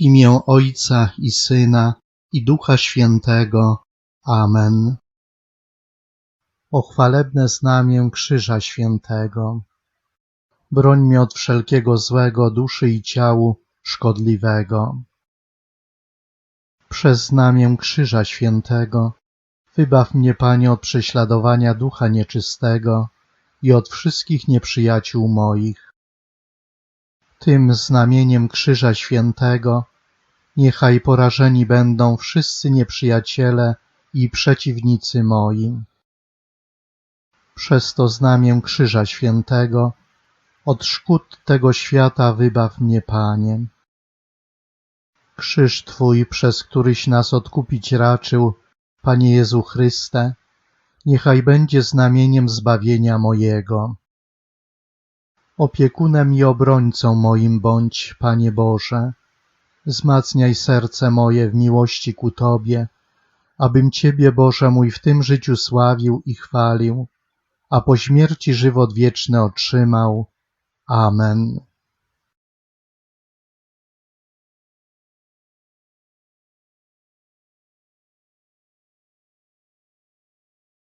imię Ojca i Syna i Ducha Świętego. Amen. O chwalebne znamię Krzyża Świętego. Broń mnie od wszelkiego złego duszy i ciału szkodliwego. Przez znamię Krzyża Świętego wybaw mnie, Panie, od prześladowania ducha nieczystego i od wszystkich nieprzyjaciół moich. Tym znamieniem Krzyża Świętego niechaj porażeni będą wszyscy nieprzyjaciele i przeciwnicy moi. Przez to znamię Krzyża Świętego od szkód tego świata wybaw mnie, Panie. Krzyż Twój, przez któryś nas odkupić raczył, Panie Jezu Chryste, niechaj będzie znamieniem zbawienia mojego. Opiekunem i obrońcą moim bądź, Panie Boże. Wzmacniaj serce moje w miłości ku Tobie, abym Ciebie, Boże mój, w tym życiu sławił i chwalił, a po śmierci żywot wieczny otrzymał. Amen.